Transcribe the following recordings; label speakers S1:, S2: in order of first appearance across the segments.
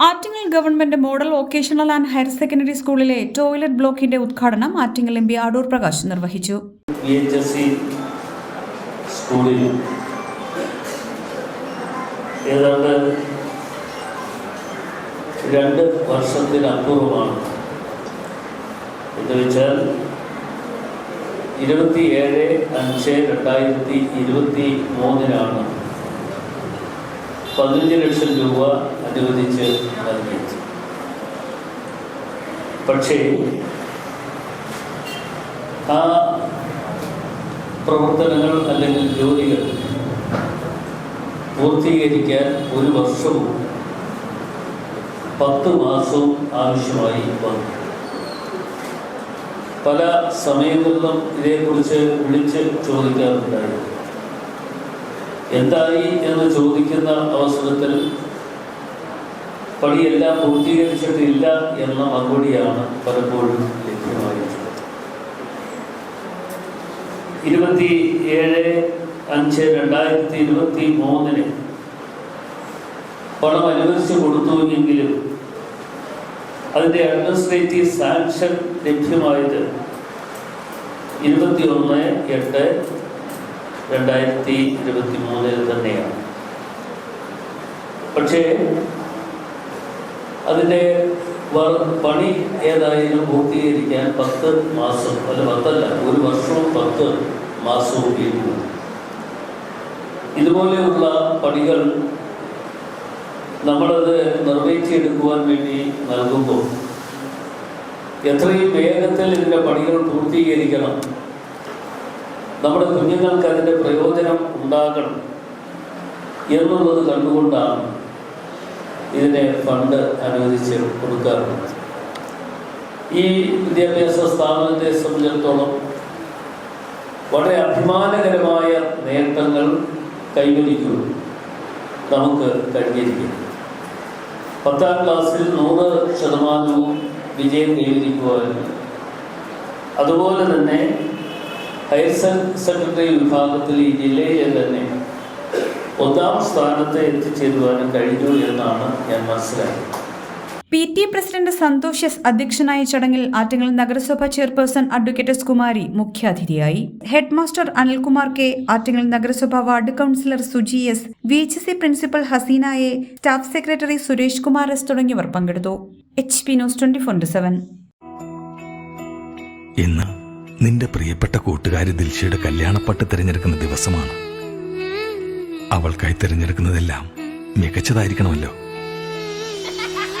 S1: Attingal government model vocational and higher secondary സ്കൂളിലെ toilet ബ്ലോക്കിന്റെ ഉദ്ഘാടനം ആറ്റിങ്ങൽ എം പി അടൂർ പ്രകാശ് നിർവഹിച്ചു.
S2: സ്കൂളിൽ ഏതാണ്ട് രണ്ട് വർഷത്തിനപ്പുറമാണ് എന്ന് വെച്ചാൽ ഇരുപത്തി ഏഴ് അഞ്ച് രണ്ടായിരത്തി ഇരുപത്തി മൂന്നിനാണ് പതിനഞ്ച് ലക്ഷം രൂപ അനുവദിച്ച് നൽകിയത്. പക്ഷേ ആ പ്രവർത്തനങ്ങൾ അല്ലെങ്കിൽ ജോലികൾ പൂർത്തീകരിക്കാൻ ഒരു വർഷവും പത്ത് മാസവും ആവശ്യമായി വന്നു. പല സമയങ്ങളിലും ഇതേക്കുറിച്ച് വിളിച്ച് ചോദിക്കാറുണ്ടായി എന്തായി എന്ന് ചോദിക്കുന്ന അവസരത്തിൽ പണിയെല്ലാം പൂർത്തീകരിച്ചിട്ടില്ല എന്ന മറുപടിയാണ് പലപ്പോഴും ലഭ്യമായിട്ടുള്ളത്. ഇരുപത്തി ഏഴ് അഞ്ച് രണ്ടായിരത്തി ഇരുപത്തി മൂന്നിന് പണം അനുവദിച്ചു കൊടുത്തു എങ്കിലും അതിന്റെ അഡ്മിനിസ്ട്രേറ്റീവ് സാങ്ഷൻ ലഭ്യമായത് ഇരുപത്തി ഒന്ന് എട്ട് രണ്ടായിരത്തി ഇരുപത്തി മൂന്നിൽ തന്നെയാണ്. പക്ഷേ അതിന്റെ പണി ഏതായാലും പൂർത്തീകരിക്കാൻ പത്ത് മാസം അല്ല പത്തല്ല ഒരു വർഷവും പത്ത് മാസവും വീഴുന്നു ഇതുപോലെയുള്ള പണികൾ നമ്മളത് നിർവഹിച്ചെടുക്കുവാൻ വേണ്ടി നൽകുമ്പോൾ എത്രയും വേഗത്തിൽ ഇതിന്റെ പണികൾ പൂർത്തീകരിക്കണം. നമ്മുടെ കുഞ്ഞുങ്ങൾക്ക് അതിന്റെ പ്രയോജനം ഉണ്ടാകണം എന്നുള്ളത് കണ്ടുകൊണ്ടാണ് ഇതിനെ ഫണ്ട് അനുവദിച്ച് കൊടുക്കാറുള്ളത്. ഈ വിദ്യാഭ്യാസ സ്ഥാപനത്തെ സംബന്ധിച്ചിടത്തോളം വളരെ അഭിമാനകരമായ നേട്ടങ്ങൾ കൈവരിക്കും നമുക്ക് കഴിഞ്ഞിരിക്കുന്നു. പത്താം ക്ലാസ്സിൽ നൂറ് ശതമാനവും വിജയം കൈവരിക്കുമായിരുന്നു അതുപോലെ തന്നെ ഹയർ സെക്കൻഡറി വിഭാഗത്തിൽ ഈ ജില്ലയിലെ തന്നെ ഒന്നാം സ്ഥാനത്ത് എത്തിച്ചേരുവാനും കഴിഞ്ഞു എന്നാണ് ഞാൻ മനസ്സിലാക്കിയത്
S1: P T president Santhosh S അധ്യക്ഷനായ ചടങ്ങിൽ ആറ്റങ്ങൽ നഗരസഭ ചെയർപേഴ്സൺ അഡ്വക്കേറ്റ് എസ് കുമാരി മുഖ്യാതിഥിയായി. Head master Anilkumar K Attingal നഗരസഭ ward councillor Suji S V H C principal Haseena A staff secretary Suresh Kumar S തുടങ്ങിയവർ പങ്കെടുത്തു. H P news twenty four seven.
S3: ഇന്ന് നിന്റെ പ്രിയപ്പെട്ട കൂട്ടുകാരി ദിൽഷയുടെ കല്യാണപ്പട്ട് തിരഞ്ഞെടുക്കുന്ന ദിവസമാണ്. അവൾക്കായി തിരഞ്ഞെടുക്കുന്നതെല്ലാം മികച്ചതായിരിക്കണമല്ലോ.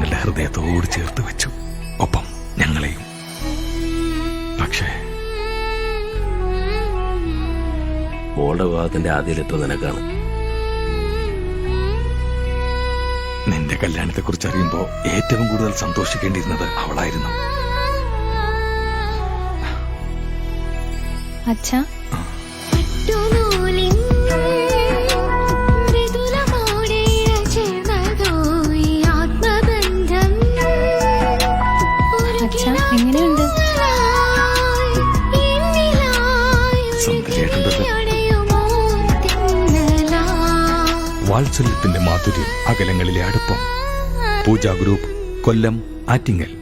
S3: നിങ്ങളുടെ ഹൃദയത്തോട് ചേർത്ത് വെച്ചു. ഒപ്പം ഞങ്ങളെയും. പക്ഷേ
S4: മോളുടെ വിവാഹത്തിന്റെ ആദ്യലെത്തും നിനക്കാണ്.
S3: നിന്റെ കല്യാണത്തെ കുറിച്ച് അറിയുമ്പോ ഏറ്റവും കൂടുതൽ സന്തോഷിക്കേണ്ടിയിരുന്നത് അവളായിരുന്നു.
S5: അച്ഛാ
S6: അച്ഛാ, എങ്ങനെയുണ്ട്?
S3: വാത്സല്യത്തിന്റെ മാധുര്യം അകലങ്ങളിലെ അടുപ്പം. പൂജാ ഗ്രൂപ്പ് കൊല്ലം ആറ്റിങ്ങൽ.